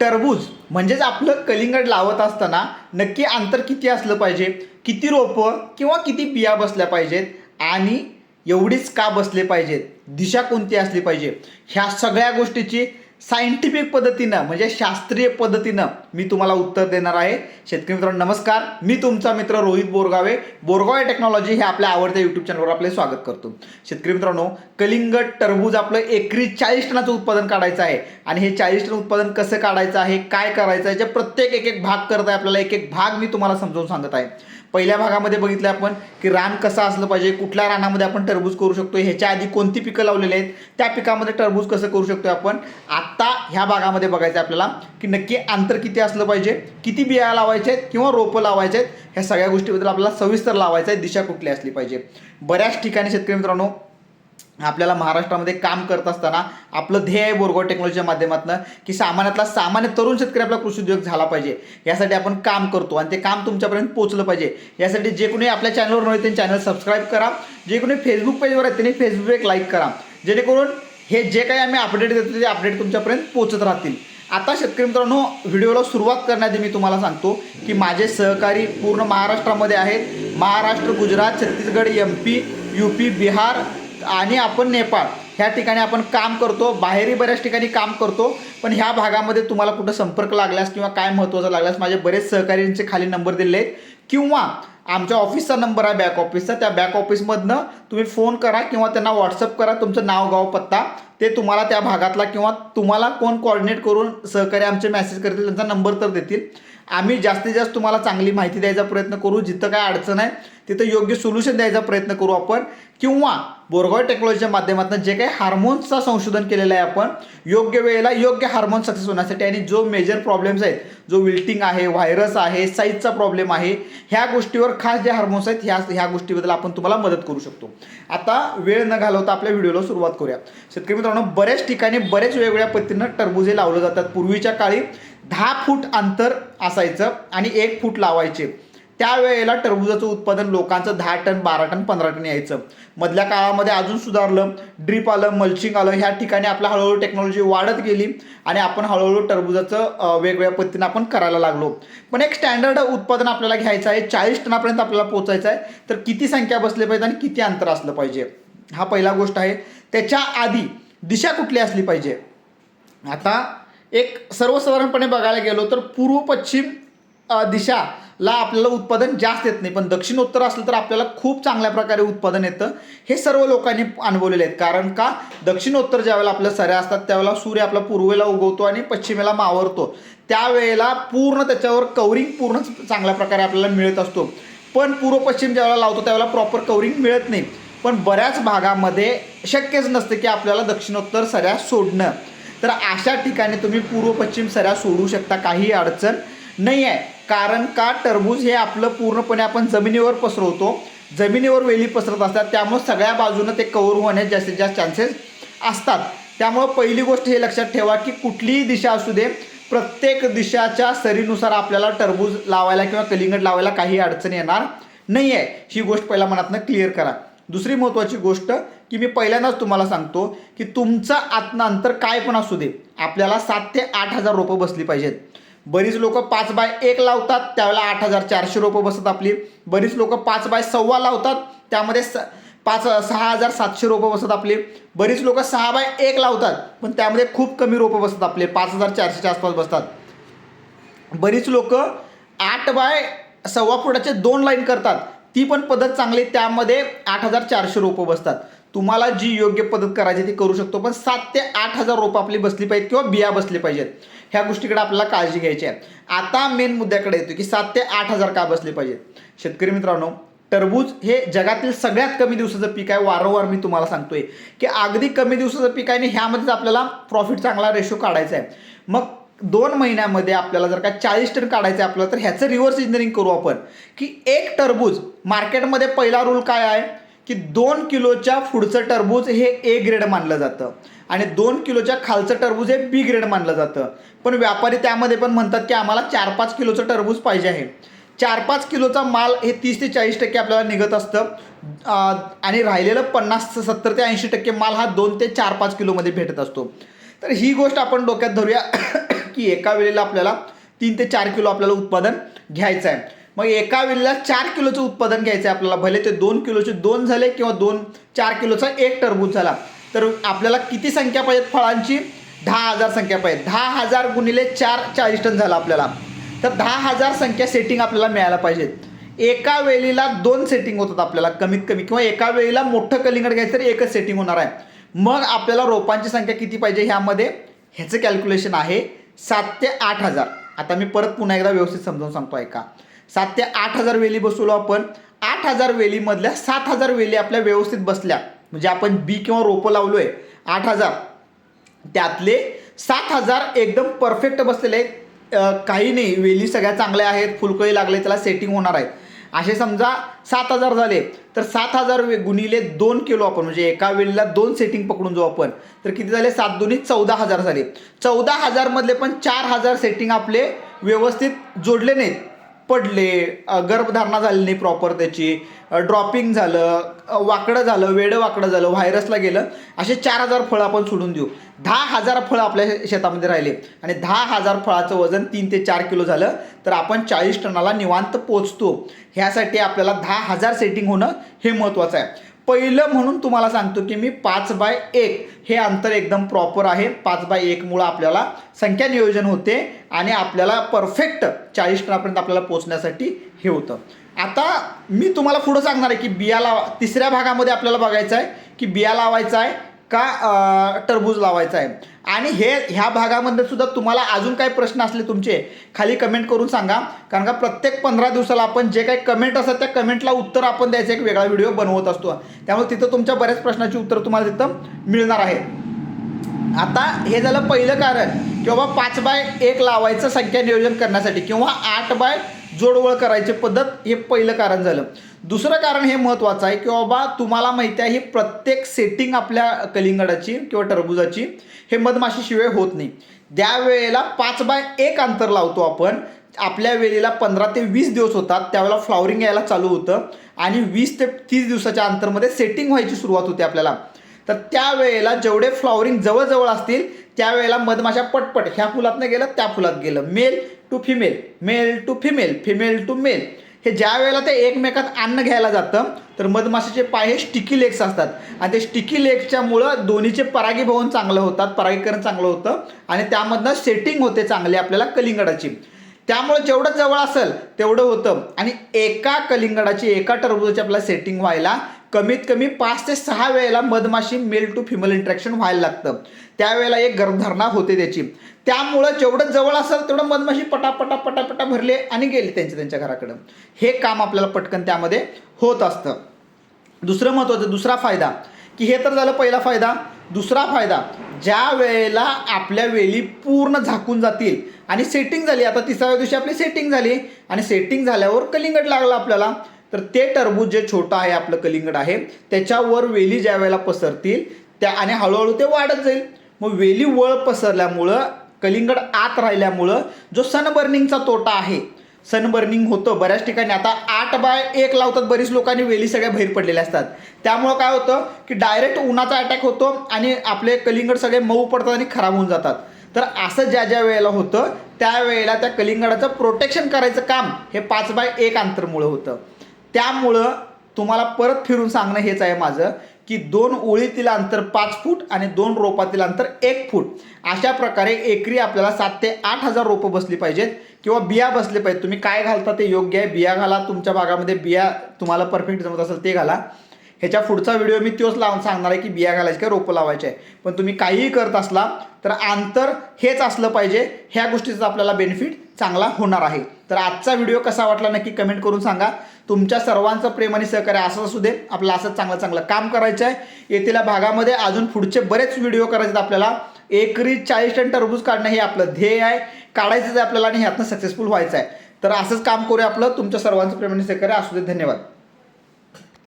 टरबूज म्हणजेच आपलं कलिंगड लावत असताना नक्की अंतर किती असलं पाहिजे? किती रोपं किंवा किती बिया बसल्या पाहिजेत? आणि एवढीच का बसले पाहिजेत? दिशा कोणती असली पाहिजे? ह्या सगळ्या गोष्टीची सायंटिफिक पद्धतीनं म्हणजे शास्त्रीय पद्धतीनं मी तुम्हाला उत्तर देणार आहे. शेतकरी मित्रांनो नमस्कार. मी तुमचा मित्र रोहित बोरगावे. बोरगावे टेक्नॉलॉजी हे आपल्या आवडत्या यूट्यूब चॅनलवर आपले स्वागत करतो. शेतकरी मित्रांनो कलिंगड टरबूज आपलं एकरी चाळीस टनाचं उत्पादन काढायचं आहे. आणि हे चाळीस टन उत्पादन कसं काढायचं आहे काय करायचं आहे याचे प्रत्येक एक एक भाग करत आहे आपल्याला. एक एक भाग मी तुम्हाला समजावून सांगत आहे. पहिल्या भागामध्ये बघितलं आपण की रान कसं असलं पाहिजे कुठल्या रानामध्ये आपण टरबूज करू शकतो ह्याच्या आधी कोणती पिकं लावलेली आहेत त्या पिकामध्ये टरबूज कसं करू शकतो आपण? आत्ता ह्या भागामध्ये बघायचं आहे आपल्याला की नक्की अंतर किती असलं पाहिजे किती बिया लावायचे आहेत किंवा रोपं लावायचे आहेत ह्या सगळ्या गोष्टीबद्दल आपल्याला सविस्तर लावायचं आहे दिशा कुठली असली पाहिजे. बऱ्याच ठिकाणी शेतकरी मित्रांनो आपल्याला महाराष्ट्रामध्ये काम करत असताना आपलं ध्येय आहे बोरगाव टेक्नॉलॉजीच्या माध्यमातून की सामान्यातला सामान्य तरुण शेतकरी आपला कृषी उद्योग झाला पाहिजे. यासाठी आपण काम करतो आणि ते काम तुमच्यापर्यंत पोहोचलं पाहिजे. यासाठी जे कोणी आपल्या चॅनलवर नव्हे त्यांनी चॅनल सबस्क्राईब करा. जे कोणी फेसबुक पेजवर आहेत त्यांनी फेसबुक एक लाईक करा. जेणेकरून हे जे काही आम्ही अपडेट देतो ते अपडेट तुमच्यापर्यंत पोहोचत राहतील. आता शेतकरी मित्रांनो व्हिडिओला सुरुवात करण्याआधी मी तुम्हाला सांगतो की माझे सहकारी पूर्ण महाराष्ट्रामध्ये आहेत. Maharashtra Gujarat Chhattisgarh M P U P Bihar आणि आपण नेपाळ ह्या ठिकाणी आपण काम करतो बाहेरही बऱ्याच ठिकाणी काम करतो पण ह्या भागामध्ये तुम्हाला कुठं संपर्क लागल्यास किंवा काय महत्त्वाचं लागल्यास माझे बरेच सहकार्यांचे खाली नंबर दिले आहेत. किंवा आमच्या ऑफिसचा नंबर आहे बॅक ऑफिसचा त्या बॅक ऑफिसमधनं तुम्ही फोन करा किंवा त्यांना व्हॉट्सअप करा तुमचं नाव गाव पत्ता. ते तुम्हाला त्या भागातला किंवा तुम्हाला कोण कॉर्डिनेट करून सहकारी आमचे मेसेज करतील त्यांचा नंबर तर देतील. आम्ही जास्तीत जास्त तुम्हाला चांगली माहिती द्यायचा प्रयत्न करू. जिथं काय अडचण आहे तिथं योग्य सोल्युशन द्यायचा प्रयत्न करू आपण. किंवा बोरगाव टेक्नॉलॉजीच्या माध्यमातून जे काही हार्मोन्सचं संशोधन केलेलं आहे आपण योग्य वेळेला योग्य हार्मोन सक्सेस होण्यासाठी आणि जो मेजर प्रॉब्लेम्स आहेत जो विल्टिंग आहे व्हायरस आहे साईजचा प्रॉब्लेम आहे ह्या गोष्टीवर खास जे हार्मोन्स आहेत ह्या ह्या गोष्टीबद्दल आपण तुम्हाला मदत करू शकतो. आता वेळ न घालवता आपल्या व्हिडिओला सुरुवात करूया. शेतकरी मित्रांनो बऱ्याच ठिकाणी बरेच वेगवेगळ्या पद्धतीनं टरबुजे लावलं जातात. पूर्वीच्या काळी दहा फूट अंतर असायचं आणि एक फूट लावायचे. त्यावेळेला टरबुजाचं उत्पादन लोकांचं दहा टन बारा टन पंधरा टन यायचं. मधल्या काळामध्ये अजून सुधारलं ड्रीप आलं मल्चिंग आलं ह्या ठिकाणी आपलं हळूहळू टेक्नॉलॉजी वाढत गेली आणि आपण हळूहळू टरबुजाचं वेगवेगळ्या पद्धतीनं आपण करायला लागलो. पण एक स्टँडर्ड उत्पादन आपल्याला घ्यायचं आहे चाळीस टनापर्यंत आपल्याला पोचायचं आहे तर किती संख्या बसले पाहिजे आणि किती अंतर असलं पाहिजे? हा पहिला गोष्ट आहे. त्याच्या आधी दिशा कुठली असली पाहिजे? आता एक सर्वसाधारणपणे बघायला गेलो तर पूर्व पश्चिम दिशा दिशाला आपल्याला उत्पादन जास्त येत नाही. पण दक्षिणोत्तर असलं तर आपल्याला खूप चांगल्या प्रकारे उत्पादन येतं. हे सर्व लोकांनी अनुभवलेले आहेत. कारण का? दक्षिणोत्तर ज्यावेळेला आपल्या सऱ्या असतात त्यावेळेला सूर्य आपला पूर्वेला उगवतो आणि पश्चिमेला मावरतो. त्यावेळेला पूर्ण त्याच्यावर कवरिंग पूर्ण चांगल्या प्रकारे आपल्याला मिळत असतो. पण पूर्व पश्चिम ज्यावेळेला लावतो त्यावेळेला प्रॉपर कवरिंग मिळत नाही. पण बऱ्याच भागामध्ये शक्यच नसतं की आपल्याला दक्षिणोत्तर सऱ्या सोडणं. तर अशा ठिकाणी तुम्ही पूर्व पश्चिम सऱ्या सोडू शकता काही अडचण नाही आहे कारण का? टरबूज हे आपलं पूर्णपणे आपण जमिनीवर पसरवतो. जमिनीवर वेली पसरत असतात. त्यामुळे सगळ्या बाजूनं ते कवर होण्यास जास्तीत जास्त चान्सेस असतात. त्यामुळं पहिली गोष्ट हे लक्षात ठेवा की कुठलीही दिशा असू दे प्रत्येक दिशाच्या सरीनुसार आपल्याला टरबूज लावायला किंवा कलिंगड लावायला काही अडचण येणार नाही आहे ही गोष्ट पहिला मनातनं क्लिअर करा. दुसरी महत्त्वाची गोष्ट की मी पहिल्यांदाच तुम्हाला सांगतो की तुमचं आतनं अंतर काय पण असू दे आपल्याला सात ते आठ हजार रोपं बसली पाहिजेत. बरीच लोक पाच बाय एक लावतात त्यावेळेला आठ हजार चारशे रोपं बसतात आपली. बरीच लोक पाच बाय सव्वा लावतात त्यामध्ये स पाच सहा हजार सातशे रोपं बसतात आपली. बरीच लोक सहा बाय एक लावतात पण त्यामध्ये खूप कमी रोपं बसतात आपले पाच हजार चारशेच्या आसपास बसतात. बरीच लोक आठ बाय सव्वा फुटाचे दोन लाईन करतात ती पण पद्धत चांगली त्यामध्ये आठ हजार चारशे रोपं बसतात. तुम्हाला जी योग्य पद्धत करायची ती करू शकतो पण सात ते आठ हजार रोपं आपली बसली पाहिजेत किंवा बिया बसली पाहिजेत. ह्या गोष्टीकडे आपल्याला काळजी घ्यायची आहे. आता मेन मुद्द्याकडे येतो की सात ते आठ हजार का बसले पाहिजेत? शेतकरी मित्रांनो टरबूज हे जगातील सगळ्यात कमी दिवसाचं पीक आहे. वारंवार मी तुम्हाला सांगतोय की अगदी कमी दिवसाचं पीक आहे आणि ह्यामध्येच आपल्याला प्रॉफिट चांगला रेशो काढायचा आहे. मग दोन महिन्यामध्ये आपल्याला जर का चाळीस टन काढायचं आहे आपल्याला तर ह्याचं रिव्हर्स इंजिनिअरिंग करू आपण. की एक टरबूज मार्केटमध्ये पहिला रूल काय आहे? की दोन किलोच्या पुढचं टरबूज हे ए ग्रेड मानलं जातं. आणि दोन किलोच्या खालचं टरबूज हे बी ग्रेड मानलं जातं. पण व्यापारी त्यामध्ये पण म्हणतात की आम्हाला चार पाच किलोचं टरबूज पाहिजे आहे. चार पाच किलोचा माल हे तीस ते चाळीस टक्के आपल्याला निघत असतं. आणि राहिलेलं पन्नास ते सत्तर ते ऐंशी टक्के माल हा दोन ते चार पाच किलोमध्ये भेटत असतो. तर ही गोष्ट आपण डोक्यात धरूया. की एका वेळेला आपल्याला तीन ते चार किलो आपल्याला उत्पादन घ्यायचं आहे. मग एका वेळेला चार किलोचं उत्पादन घ्यायचं आहे आपल्याला. भले ते दोन किलोचे दोन झाले किंवा दोन चार किलोचा एक टरबूज झाला. तर आपल्याला किती संख्या पाहिजेत? फळांची दहा हजार संख्या पाहिजे दहा हजार गुणिले चार चाळीस टन झाला आपल्याला. तर दहा हजार संख्या सेटिंग आपल्याला मिळायला पाहिजेत. एका वेळेला दोन सेटिंग होतात आपल्याला कमीत कमी. किंवा एका वेळेला मोठं कलिंगड घ्यायचं तर एकच सेटिंग होणार आहे. मग आपल्याला रोपांची संख्या किती पाहिजे? ह्यामध्ये ह्याचं कॅल्क्युलेशन आहे. सात ते आठ हजार. आता मी परत पुन्हा एकदा व्यवस्थित समजावून सांगतो ऐका. सात ते आठ हजार वेली बसवलो आपण. आठ हजार वेलीमधल्या सात हजार वेली आपल्या व्यवस्थित बसल्या. म्हणजे आपण बी किंवा रोपं लावलो आहे आठ हजार. त्यातले सात हजार एकदम परफेक्ट बसलेले आहेत. काही नाही. वेली सगळ्या चांगल्या आहेत. फुलकळी लागले त्याला सेटिंग होणार आहेत असे समजा सात हजार झाले तर सात हजार वे- गुणिले दोन किलो आपण. म्हणजे एका वेळेला दोन सेटिंग पकडून जाऊ आपण. तर किती झाले? सात दोन्ही चौदा हजार झाले. चौदा हजारमधले पण चार हजार सेटिंग आपले व्यवस्थित जोडले नाहीत. पडले गर्भधारणा झाली नाही प्रॉपर त्याची ड्रॉपिंग झालं वाकडं झालं वेडं वाकडं झालं व्हायरसला गेलं असे चार हजार फळं आपण सोडून देऊ. दहा हजार फळं आपल्या शे- शेतामध्ये राहिले आणि दहा हजार फळाचं वजन तीन ते चार किलो झालं तर आपण चाळीस टनाला निवांत पोचतो. ह्यासाठी आपल्याला दहा हजार सेटिंग होणं हे महत्त्वाचं आहे. पहिलं म्हणून तुम्हाला सांगतो की मी पाच बाय एक हे अंतर एकदम प्रॉपर आहे. पाच बाय एकमुळं आपल्याला संख्या नियोजन होते आणि आपल्याला परफेक्ट चाळीस टनापर्यंत आपल्याला पोचण्यासाठी हे होतं. आता मी तुम्हाला पुढं सांगणार आहे की बिया लावा तिसऱ्या भागामध्ये आपल्याला बघायचं आहे की बिया लावायचा आहे. का टरबूज लावायचा आहे? आणि हे ह्या भागामध्ये सुद्धा तुम्हाला अजून काही प्रश्न असले तुमचे खाली कमेंट करून सांगा. कारण का प्रत्येक पंधरा दिवसाला आपण जे काही कमेंट असतात त्या कमेंटला उत्तर आपण द्यायचा एक वेगळा व्हिडिओ बनवत असतो. त्यामुळे तिथं तुमच्या बऱ्याच प्रश्नाची उत्तर तुम्हाला तिथं मिळणार आहे. आता हे झालं पहिलं कारण की बाबा पाच बाय एक लावायचं संख्या नियोजन करण्यासाठी किंवा आठ बाय जोडवळ करायची पद्धत हे पहिलं कारण झालं. दुसरं कारण हे महत्त्वाचं आहे की बाबा तुम्हाला माहिती आहे ही प्रत्येक सेटिंग आपल्या कलिंगडाची किंवा टरबुजाची हे मधमाशीशिवाय होत नाही. त्या वेळेला पाच बाय एक अंतर लावतो आपण. आपल्या वेळेला पंधरा ते वीस दिवस होतात. त्यावेळेला फ्लॉवरिंग यायला चालू होतं. आणि वीस ते तीस दिवसाच्या अंतरमध्ये सेटिंग व्हायची सुरुवात होते आपल्याला. तर त्यावेळेला जेवढे फ्लॉवरिंग जवळजवळ असतील त्यावेळेला मधमाशा पटपट ह्या फुलातनं गेलं त्या फुलात गेलं. Male to female male to female female to male हे ज्या वेळेला ते एकमेकात अन्न घ्यायला जातं तर मधमाशीचे पाय हे स्टिकी लेग्स असतात. आणि ते स्टिकी लेग्सच्यामुळं दोन्हीचे परागीभवन चांगलं होतात परागीकरण चांगलं होतं आणि त्यामधनं सेटिंग होते चांगली आपल्याला कलिंगडाची. त्यामुळे जेवढं जवळ असेल तेवढं होतं. आणि एका कलिंगडाची एका टरबुजाची आपल्याला सेटिंग व्हायला कमीत कमी पाच ते सहा वेळेला मधमाशी मेल टू फिमेल इंट्रॅक्शन व्हायला लागतं. त्यावेळेला एक गर्भधारणा होते त्याची. त्यामुळं जेवढं जवळ असेल तेवढं मधमाशी पटापटा पटापटा भरले आणि गेले त्यांच्या त्यांच्या घराकडं. हे काम आपल्याला पटकन त्यामध्ये होत असतं. दुसरं महत्त्वाचं दुसरा फायदा. की हे तर झालं पहिला फायदा. दुसरा फायदा ज्या वेळेला आपल्या वेली पूर्ण झाकून जातील आणि सेटिंग झाली आता तिसऱ्या दिवशी आपली सेटिंग झाली आणि सेटिंग झाल्यावर कलिंगड लागलं आपल्याला तर ते टरबूज जे छोटं आहे आपलं कलिंगड आहे त्याच्यावर वेली ज्या वेळेला पसरतील त्या आणि हळूहळू ते वाढत जाईल. मग वेली वळ पसरल्यामुळं कलिंगड आत राहिल्यामुळं जो सनबर्निंगचा तोटा आहे सनबर्निंग होतं बऱ्याच ठिकाणी. आता आठ बाय एक लावतात बरीच लोकांनी वेली सगळ्या बाहेर पडलेल्या असतात. त्यामुळं काय होतं की डायरेक्ट उन्हाचा अटॅक होतो आणि आपले कलिंगड सगळे मऊ पडतात आणि खराब होऊन जातात. तर असं ज्या ज्या वेळेला होतं त्यावेळेला त्या कलिंगडाचं प्रोटेक्शन करायचं काम हे पाच बाय एक अंतरमुळं होतं. त्यामुळं तुम्हाला परत फिरून सांगणं हेच आहे माझं की दोन ओळीतील अंतर पाच फूट आणि दोन रोपातील अंतर एक फूट. अशा प्रकारे एकरी आपल्याला सात ते आठ हजार रोपं बसली पाहिजेत किंवा बिया बसले पाहिजेत. तुम्ही काय घालता ते योग्य आहे? बिया घाला तुमच्या भागामध्ये बिया तुम्हाला परफेक्ट जमत असेल ते घाला. ह्याच्या पुढचा व्हिडिओ मी तोच लावून सांगणार आहे की बिया घालायचे काय रोपं लावायचे. आहे पण तुम्ही काहीही करत असला तर अंतर हेच असलं पाहिजे. ह्या गोष्टीचा आपल्याला बेनिफिट चांगला होणार आहे. तर आजचा व्हिडिओ कसा वाटला नक्की कमेंट करून सांगा. तुमच्या सर्वांचं प्रेम आणि सहकार्य असंच असू दे. आपलं असंच चांगलं चांगलं काम करायचं आहे. येथील भागामध्ये अजून पुढचे बरेच व्हिडिओ करायचे आपल्याला. एकरी चाळीस टन टरबूज काढणं हे आपलं ध्येय आहे. काढायचं आहे आपल्याला आणि ह्यातनं सक्सेसफुल व्हायचं आहे. तर असंच काम करूया आपलं. तुमच्या सर्वांचं प्रेम आणि सहकार्य असू दे. धन्यवाद.